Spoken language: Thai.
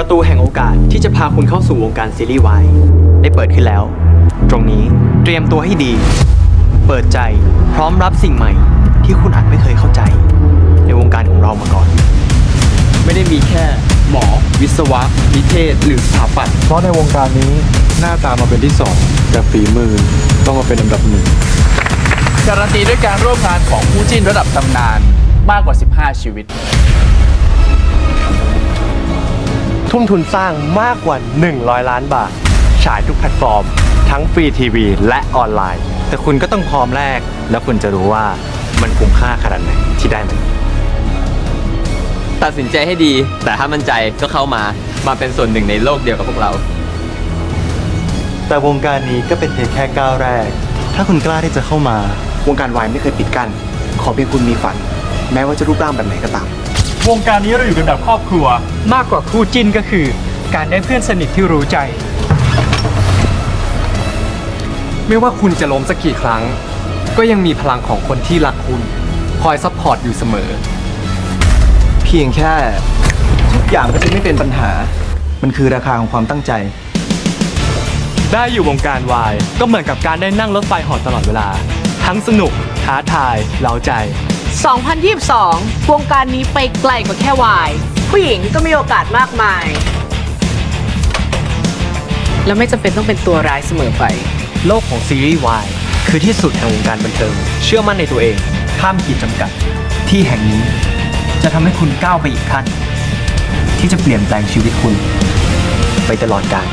ประตูแห่งโอกาสที่จะพาคุณเข้าสู่วงการซีรีส์วายได้เปิดขึ้นแล้ว ตรงนี้เตรียมตัวให้ดี เปิดใจพร้อมรับสิ่งใหม่ ที่คุณอาจไม่เคยเข้าใจ ในวงการของเรามาก่อน ไม่ได้มีแค่ หมอ วิศวะ นิเทศ หรือสถาปัตย์เพราะในวงการนี้หน้าตามาเป็นที่สองแต่ฝีมือต้องมาเป็นอันดับหนึ่งการันตีด้วยการร่วมงานของคู่จิ้นระดับตำนานมากกว่า 15 ชีวิต ทุ่มทุนสร้างมากกว่า 100 ล้านบาท ฉายทุกแพลตฟอร์ม ทั้งฟรีทีวีและออนไลน์ แต่คุณก็ต้องพร้อมแรก แล้วคุณจะรู้ว่ามันคุ้มค่าขนาดไหนที่ได้มันตัดสินใจให้ดี แต่ถ้ามั่นใจก็เข้ามา มาเป็นส่วนหนึ่งในโลกเดียวกับพวกเรา แต่วงการนี้ก็เป็นเพียงแค่ก้าวแรก ถ้าคุณกล้าที่จะเข้ามาวงการวายไม่เคยปิดกั้นขอเพียงคุณมีฝัน แม้ว่าจะรูปร่างแบบไหนก็ตาม วงการนี้เราอยู่กันแบบครอบครัว มากกว่าคู่จิ้นก็คือ การได้เพื่อนสนิทที่รู้ใจ ไม่ว่าคุณจะล้มสักกี่ครั้ง ก็ยังมีพลังของคนที่รักคุณ คอยซัพพอร์ตอยู่เสมอ เพียงแค่ ทุกอย่างก็จะไม่เป็นปัญหา มันคือราคาของความตั้งใจ ได้อยู่วงการวายก็เหมือนกับการได้นั่งรถไฟเหอตลอดเวลา ทั้งสนุกท้าทายเล้าใจ 2022 วงการนี้ไปไกลกว่าแค่วาย ผู้หญิงก็มีโอกาสมากมาย แล้วไม่จำเป็นต้องเป็นตัวร้ายเสมอไป โลกของซีรีส์วายคือที่สุดแห่งวงการบันเทิง เชื่อมั่นในตัวเอง ข้ามขีดจำกัด ที่แห่งนี้ จะทำให้คุณก้าวไปอีกขั้น ที่จะเปลี่ยนแปลงชีวิตคุณ ไปตลอดกาล